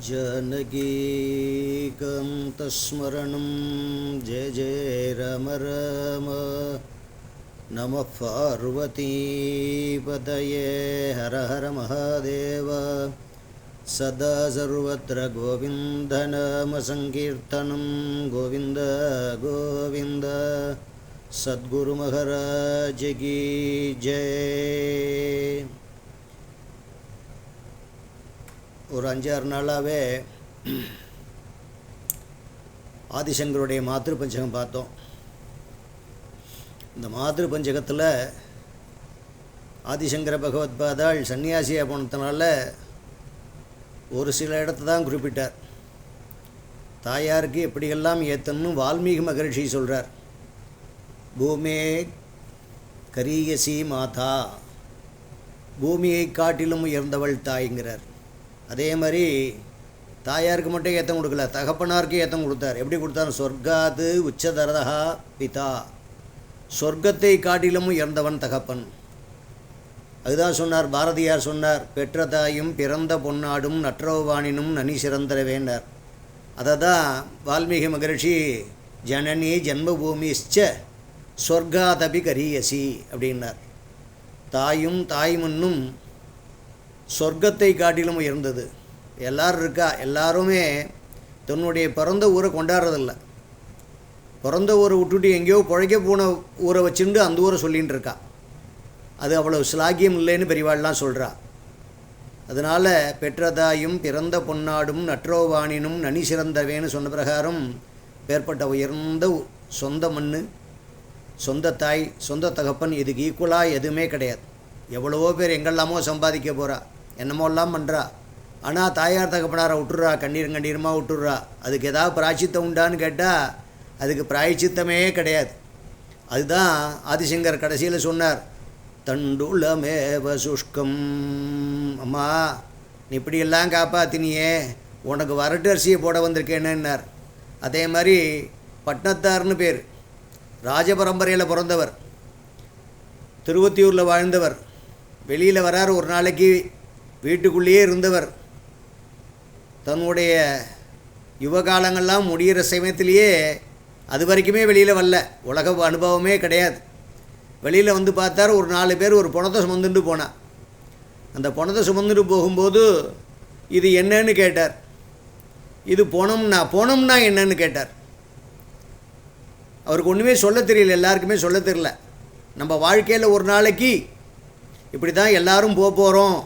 जानकीकान्तस्मरणं जय जय राम राम। नमः पार्वतीपतये हर हर महादेव। सदा सर्वत्र गोविन्दनामसङ्कीर्तनं। गोविन्द गोविन्द। सद्गुरुमहाराज की जय ஒரு அஞ்சாறு நாளாகவே ஆதிசங்கருடைய மாத்திரு பஞ்சகம் பார்த்தோம். இந்த மாத்திரு பஞ்சகத்தில் ஆதிசங்கர பகவத்பாதாள் சன்னியாசியாக போனதுனால ஒரு சில இடத்த தான் குறிப்பிட்டார். தாயாருக்கு எப்படியெல்லாம் ஏத்தன்னு வால்மீகி மகரிஷி சொல்கிறார் பூமே கரியசி மாதா பூமியை காட்டிலும் உயர்ந்தவள் தாய்ங்கிறார். அதே மாதிரி தாயாருக்கு மட்டும் ஏத்தம் கொடுக்கல தகப்பனாருக்கு ஏத்தம் கொடுத்தார். எப்படி கொடுத்தார்? சொர்க்காது உச்சதரதா பிதா. சொர்க்கத்தை காட்டிலும் உயர்ந்தவன் தகப்பன். அதுதான் சொன்னார் பாரதியார் சொன்னார் பெற்ற தாயும் பிறந்த பொன்னாடும் நற்றவானினும் நனி சிறந்தரவேண்டார் அதை தான் வால்மீகி மகரிஷி ஜனனி ஜன்மபூமிஷ்ச சொர்க்காதபி கரியசி அப்படின்னார். தாயும் தாய் முன்னும் சொர்க்கத்தை காட்டிலும் உயர்ந்தது. எல்லாரும் இருக்கா? எல்லாருமே தன்னுடைய பிறந்த ஊரை கொண்டாடுறதில்ல. பிறந்த ஊரை விட்டுட்டு எங்கேயோ பிழைக்க போன ஊரை வச்சுட்டு அந்த ஊரை சொல்லின்னு இருக்கா. அது அவ்வளோ சிலாகியம் இல்லைன்னு பெரியவாள்லாம் சொல்கிறா அதனால் பெற்றதாயும் பிறந்த பொன்னாடும் நற்றோவானினும் நனி சிறந்தவேன்னு சொன்ன பிரகாரம் பேர்பட்ட உயர்ந்த சொந்த மண் சொந்த தாய் சொந்த தகப்பன் இதுக்கு ஈக்குவலாக எதுவுமே கிடையாது. எவ்வளவோ பேர் எங்கெல்லாமோ சம்பாதிக்க போகிறா என்னமோலாம் பண்ணுறா ஆனால் தாயார் தகப்பனாரை விட்டுறா கண்ணீர் கண்ணீரமாக விட்டுறா அதுக்கு ஏதாவது பிராய்ச்சித்தம் உண்டான்னு கேட்டால் அதுக்கு பிராய்ச்சித்தமே கிடையாது. அதுதான் ஆதிசங்கர் கடைசியில் சொன்னார் தண்டுலமேவ சுஷ்கம் அம்மா நீ இப்படியெல்லாம் காப்பாத்தினியே உனக்கு வரட்டு அரிசியை போட வந்திருக்கேன்னார் அதே மாதிரி பட்னத்தார்னு பேர் ராஜபரம்பரையில் பிறந்தவர் திருவத்தியூரில் வாழ்ந்தவர் வெளியில் வரார் ஒரு நாளைக்கு வீட்டுக்குள்ளேயே இருந்தவர். தன்னுடைய யுவகாலங்கள்லாம் முடிகிற சமயத்திலேயே அது வரைக்குமே வெளியில் வரல. உலக அனுபவமே கிடையாது. வெளியில் வந்து பார்த்தார் ஒரு நாலு பேர் ஒரு பணத்தை சுமந்துட்டு போனான் அந்த பணத்தை சுமந்துட்டு போகும்போது இது என்னன்னு கேட்டார். இது போனோம்னா போனோம்னா என்னன்னு கேட்டார். அவருக்கு ஒன்றுமே சொல்ல தெரியல எல்லாருக்குமே சொல்ல தெரியல. நம்ம வாழ்க்கையில் ஒரு நாளைக்கு இப்படி தான் எல்லோரும் போக போகிறோம்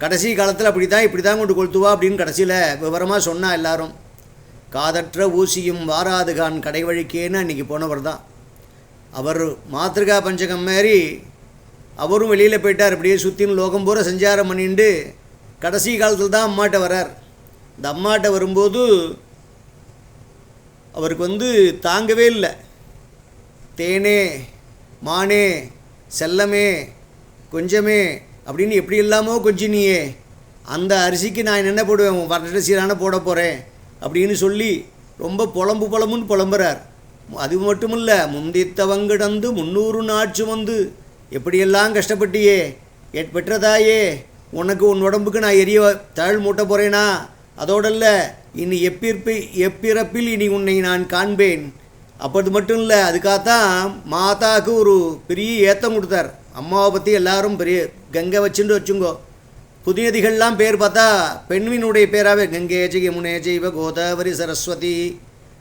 கடைசி காலத்தில் அப்படி தான் இப்படி தான் கொண்டு கொளுத்துவா அப்படின்னு கடைசியில் விவரமாக சொன்னா எல்லாரும். காதற்ற ஊசியும் வாராதுகான் கடை வழிக்கேன்னு அன்றைக்கி போனவர் தான். அவர் மாத்திருகா பஞ்சகம் மாதிரி அவரும் வெளியில் போயிட்டார். இப்படியே சுற்றின்னு லோகம் பூரா சஞ்சாரம் பண்ணிட்டு கடைசி காலத்தில் தான் அம்மாட்ட வரார். இந்த அம்மாட்ட வரும்போது அவருக்கு வந்து தாங்கவே இல்லை. தேனே மானே செல்லமே கொஞ்சமே அப்படின்னு எப்படி இல்லாமோ கொஞ்சினியே அந்த அரிசிக்கு நான் என்ன போடுவேன்? உன் சீரான போட போகிறேன் அப்படின்னு சொல்லி ரொம்ப புலம்பு புலம்புன்னு புலம்புறார். அது மட்டும் இல்லை முந்தித்தவங்கிடந்து முந்நூறு நாட்சு வந்து எப்படியெல்லாம் கஷ்டப்பட்டியே எட் பெற்றதாயே உனக்கு உன் உடம்புக்கு நான் எரிய தாழ் மூட்ட போகிறேனா அதோட இல்லை இனி எப்பிற்பி எப்பிறப்பில் இனி உன்னை நான் காண்பேன். அப்போது மட்டும் இல்லை அதுக்காகத்தான் மாதாவுக்கு ஒரு பெரிய ஏத்தம் கொடுத்தார். அம்மாவை பற்றி எல்லாரும் பெரிய கங்கை வச்சுட்டு வச்சுங்கோ. புதியதிகள்லாம் பேர் பார்த்தா பெண்வினுடைய பேராகவே கங்கை யமுனே ஜெய்வ கோதாவரி சரஸ்வதி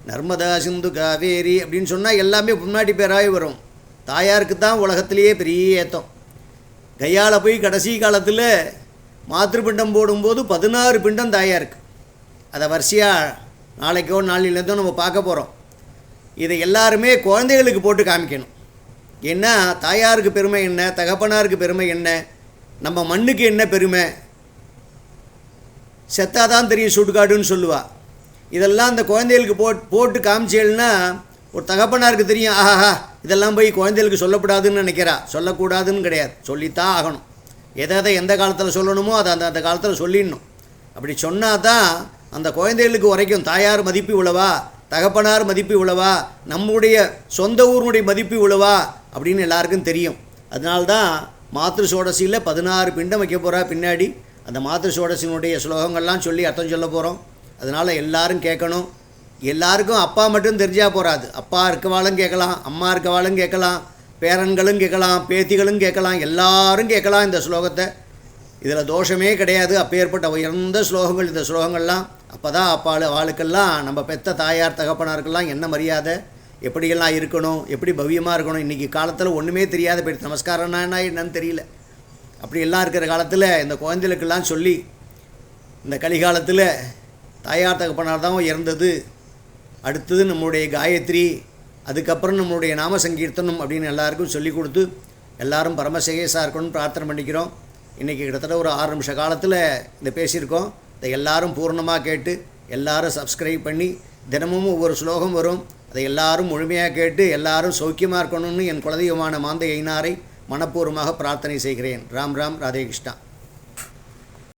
நர்மதா சிந்து காவேரி அப்படின்னு சொன்னால் எல்லாமே முன்னாடி பேராகவே வரும். தாயாருக்கு தான் உலகத்திலேயே பெரிய ஏத்தம். கையால் போய் கடைசி காலத்தில் மாத்திருப்பிண்டம் போடும்போது பதினாறு பிண்டம் தாயாருக்கு. அதை வரிசையாக நாளைக்கோ நாளிலேருந்தோ நம்ம பார்க்க போகிறோம் இதை எல்லாருமே குழந்தைகளுக்கு போட்டு காமிக்கணும். ஏன்னா தாயாருக்கு பெருமை என்ன? தகப்பனாருக்கு பெருமை என்ன? நம்ம மண்ணுக்கு என்ன பெருமை? செத்தாதான் தெரியும் சுடுகாடுன்னு சொல்லுவா. இதெல்லாம் அந்த குழந்தைகளுக்கு போட் போட்டு காமிச்சேன்னா ஒரு தகப்பனாருக்கு தெரியும். ஆஹா இதெல்லாம் போய் குழந்தைகளுக்கு சொல்லக்கூடாதுன்னு நினைக்கிறா. சொல்லக்கூடாதுன்னு கிடையாது. சொல்லித்தான் ஆகணும். எதை எதை எந்த காலத்தில் சொல்லணுமோ அதை அந்த அந்த காலத்தில் சொல்லிடணும். அப்படி சொன்னால் தான் அந்த குழந்தைகளுக்கு உரைக்கும். தாயார் மதிப்பு இவ்வளவா? தகப்பனார் மதிப்பு இவ்வளவா? நம்முடைய சொந்த ஊருடைய மதிப்பு இவ்வளவா? அப்படின்னு எல்லாருக்கும் தெரியும். அதனால்தான் மாத்ரு சோடசியில் பதினாறு பிண்டம் வைக்க போகிறா பின்னாடி. அந்த மாத்திரு சோடசினுடைய ஸ்லோகங்கள்லாம் சொல்லி அர்த்தம் சொல்ல போகிறோம் அதனால் எல்லாரும் கேட்கணும். எல்லாருக்கும் அப்பா மட்டும் தெரிஞ்சால் போகாது அப்பா இருக்கவாளும் கேட்கலாம் அம்மா இருக்கவாளும் கேட்கலாம் பேரன்களும் கேட்கலாம் பேத்திகளும் கேட்கலாம் எல்லாரும் கேட்கலாம் இந்த ஸ்லோகத்தை. இதில் தோஷமே கிடையாது. அப்பேற்பட்ட உயர்ந்த ஸ்லோகங்கள் இந்த ஸ்லோகங்கள்லாம் அப்போ தான் அப்பாள் ஆளுக்கெல்லாம் நம்ம பெத்த தாயார் தகப்பனாருக்கெல்லாம் என்ன மரியாதை? எப்படியெல்லாம் இருக்கணும் எப்படி பவ்யமாக இருக்கணும் இன்றைக்கி காலத்தில் ஒன்றுமே தெரியாத பெரிய நமஸ்காரம்னா என்ன என்னன்னு தெரியல. அப்படியெல்லாம் இருக்கிற காலத்தில் இந்த குழந்தைகளுக்கெல்லாம் சொல்லி இந்த கலிகாலத்தில் தாயார் தகப்பனார் தான் இறந்தது அடுத்தது நம்மளுடைய காயத்ரி அதுக்கப்புறம் நம்மளுடைய நாம சங்கீர்த்தனம் அப்படின்னு எல்லாருக்கும் சொல்லி கொடுத்து எல்லாரும் பரமசேகேசாக இருக்கணும்னு பிரார்த்தனை பண்ணிக்கிறோம். இன்றைக்கி கிட்டத்தட்ட ஒரு ஆறு நிமிஷ காலத்தில் இந்த பேசியிருக்கோம். இதை எல்லாரும் பூர்ணமாக கேட்டு எல்லாரும் சப்ஸ்கிரைப் பண்ணி தினமும் ஒவ்வொரு ஸ்லோகம் வரும். அதை எல்லாரும் முழுமையாக கேட்டு எல்லாரும் சௌக்கியமாக இருக்கணும்னு என் குலதெய்வமான மாந்த ஐனாரை மனப்பூர்வமாக பிரார்த்தனை செய்கிறேன். ராம் ராம் ராதே கிருஷ்ணா.